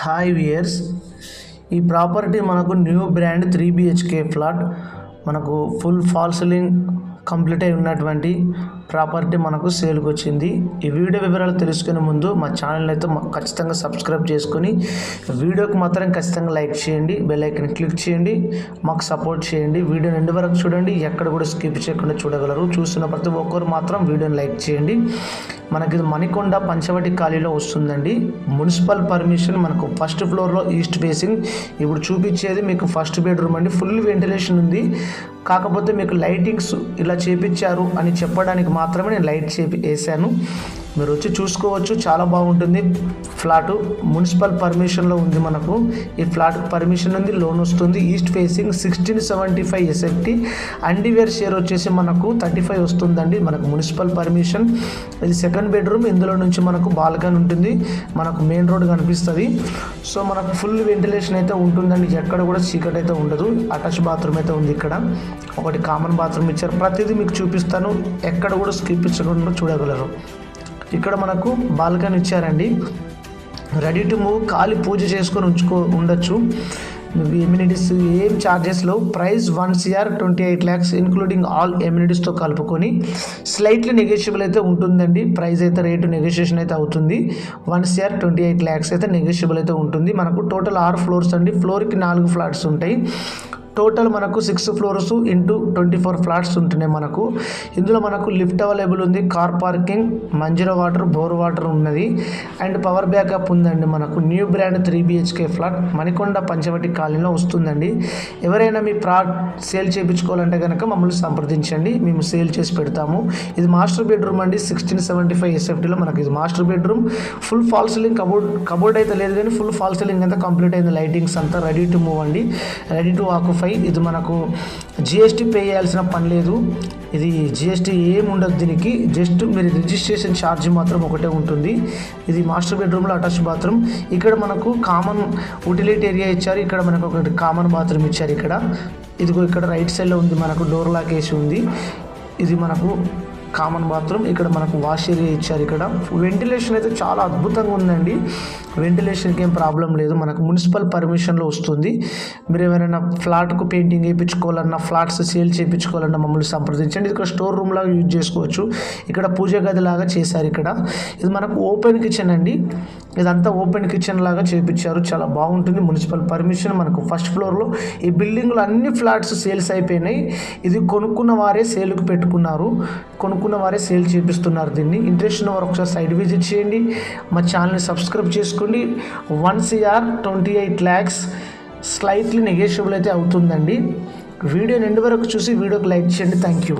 Hi viewers ఈ property మనకు new brand three BHK flat మనకు ఫుల్ ఫాల్ సీలింగ్ కంప్లీట్ అయి ఉన్నటువంటి ప్రాపర్టీ మనకు సేల్కి వచ్చింది ఈ వీడియో వివరాలు తెలుసుకునే ముందు మా ఛానల్ అయితే ఖచ్చితంగా సబ్స్క్రైబ్ చేసుకొని వీడియోకి మాత్రం ఖచ్చితంగా లైక్ చేయండి బెల్ ఐకన్ క్లిక్ చేయండి మాకు సపోర్ట్ చేయండి. వీడియోని ఎండు వరకు చూడండి ఎక్కడ కూడా స్కిప్ చేయకుండా చూడగలరు. చూస్తున్న ప్రతి ఒక్కరు మాత్రం వీడియోని లైక్ చేయండి. మనకి ఇది మణికొండ పంచవటి ఖాళీలో వస్తుందండి. మున్సిపల్ పర్మిషన్ మనకు ఫస్ట్ ఫ్లోర్లో ఈస్ట్ ఫేసింగ్. ఇప్పుడు చూపించేది మీకు ఫస్ట్ బెడ్రూమ్ అండి. ఫుల్ వెంటిలేషన్ ఉంది. కాకపోతే మీకు లైటింగ్స్ ఇలా చేపించారు అని చెప్పడానికి మాత్రమే నేను లైట్ చేపి వేసాను మీరు వచ్చి చూసుకోవచ్చు చాలా బాగుంటుంది. ఫ్లాటు మున్సిపల్ పర్మిషన్లో ఉంది మనకు. ఈ ఫ్లాట్ పర్మిషన్ ఉంది లోన్ వస్తుంది. East facing sixteen seventy five SFT. అండివేర్ share వచ్చేసి మనకు థర్టీ ఫైవ్ వస్తుందండి మనకు మున్సిపల్ పర్మిషన్. ఇది సెకండ్ బెడ్రూమ్ ఇందులో నుంచి మనకు బాల్కన్ ఉంటుంది. మనకు మెయిన్ రోడ్ కనిపిస్తుంది. సో మనకు ఫుల్ వెంటిలేషన్ అయితే ఉంటుందండి. ఎక్కడ కూడా చీకటి అయితే ఉండదు. అటాచ్ బాత్రూమ్ అయితే ఉంది ఇక్కడ. ఒకటి కామన్ బాత్రూమ్ ఇచ్చారు. ప్రతిదీ మీకు చూపిస్తాను. ఎక్కడ కూడా స్కిప్ ఇచ్చకుండా చూడగలరు. ఇక్కడ మనకు బాల్కనీ ఇచ్చారండి. రెడీ టు మూవ్ ఖాళీ పూజ చేసుకొని ఉంచుకో ఉండొచ్చు. ఎమ్యూనిటీస్ ఏం ఛార్జెస్లో price one CR twenty eight lakhs including all ఎమ్యూనిటీస్తో కలుపుకొని స్లైట్లీ నెగోషియబుల్ అయితే ఉంటుందండి. ప్రైస్ అయితే రేటు నెగోషియేషన్ అయితే అవుతుంది. One CR twenty eight lakhs అయితే నెగోషియబుల్ అయితే ఉంటుంది. మనకు టోటల్ ఆరు ఫ్లోర్స్ అండి. ఫ్లోర్కి నాలుగు ఫ్లాట్స్ ఉంటాయి. టోటల్ మనకు six floors into twenty four flats ఉంటున్నాయి మనకు. ఇందులో మనకు లిఫ్ట్ అవైలబుల్ ఉంది car parking Manjira water bore water ఉన్నది. అండ్ పవర్ బ్యాకప్ ఉందండి మనకు. New brand three BHK flat Manikonda Panchavati కాలనీలో వస్తుందండి. ఎవరైనా మీ ఫ్లాట్ సేల్ చేయించుకోవాలంటే కనుక మమ్మల్ని సంప్రదించండి. మేము సేల్ చేసి పెడతాము. ఇది మాస్టర్ బెడ్రూమ్ అండి. సిక్స్టీన్ సెవెంటీ ఫైవ్ ఎస్ఎఫ్టీలో మనకి ఇది master bedroom full fall ceiling cupboard cupboard అయితే లేదు కానీ ఫుల్ ఫాల్ సీలింగ్ అంతా కంప్లీట్ అయింది. లైటింగ్స్ అంతా రెడీ టు మూవ్ అండి. రెడీ టు ఫైవ్ ఇది మనకు జిఎస్టీ పే చేయాల్సిన పని లేదు. ఇది జిఎస్టీ ఏం ఉండదు దీనికి. జస్ట్ మీరు రిజిస్ట్రేషన్ ఛార్జ్ మాత్రం ఒకటే ఉంటుంది. ఇది మాస్టర్ బెడ్రూమ్లో అటాచ్ బాత్రూమ్. ఇక్కడ మనకు కామన్ యూటిలిటీ ఏరియా ఇచ్చారు. ఇక్కడ మనకు ఒకటి కామన్ బాత్రూమ్ ఇచ్చారు ఇక్కడ. ఇదిగో ఇక్కడ రైట్ సైడ్లో ఉంది. మనకు డోర్ లాక్ వేసి ఉంది. ఇది మనకు కామన్ బాత్రూమ్ ఇక్కడ మనకు వాష్ ఏరియా ఇచ్చారు ఇక్కడ. వెంటిలేషన్ అయితే చాలా అద్భుతంగా ఉందండి. వెంటిలేషన్కి ఏం ప్రాబ్లం లేదు. మనకు మున్సిపల్ పర్మిషన్లో వస్తుంది. మీరు ఎవరైనా ఫ్లాట్కు పెయింటింగ్ వేయించుకోవాలన్నా ఫ్లాట్స్ సేల్ చేయించుకోవాలన్నా మమ్మల్ని సంప్రదించండి. ఇక్కడ స్టోర్ రూమ్ లాగా యూజ్ చేసుకోవచ్చు. ఇక్కడ పూజ గది లాగా చేశారు ఇక్కడ. ఇది మనకు ఓపెన్ కిచెన్ అండి. ఇదంతా ఓపెన్ కిచెన్ లాగా చేపించారు. చాలా బాగుంటుంది. మున్సిపల్ పర్మిషన్ మనకు ఫస్ట్ ఫ్లోర్లో. ఈ బిల్డింగ్లో అన్ని ఫ్లాట్స్ సేల్స్ అయిపోయినాయి. ఇది కొనుక్కున్న వారే సేల్కి పెట్టుకున్నారు. కొనుక్కున్న వారే సేల్ చేపిస్తున్నారు దీన్ని. ఇంట్రెస్ట్ ఉన్న వారు ఒకసారి సైడ్ విజిట్ చేయండి. మా ఛానల్ని సబ్స్క్రైబ్ చేసుకోండి. One CR twenty eight lakhs slightly negotiable అయితే అవుతుందండి. వీడియో ఎండ్ వరకు చూసి వీడియోకి లైక్ చేయండి. Thank you.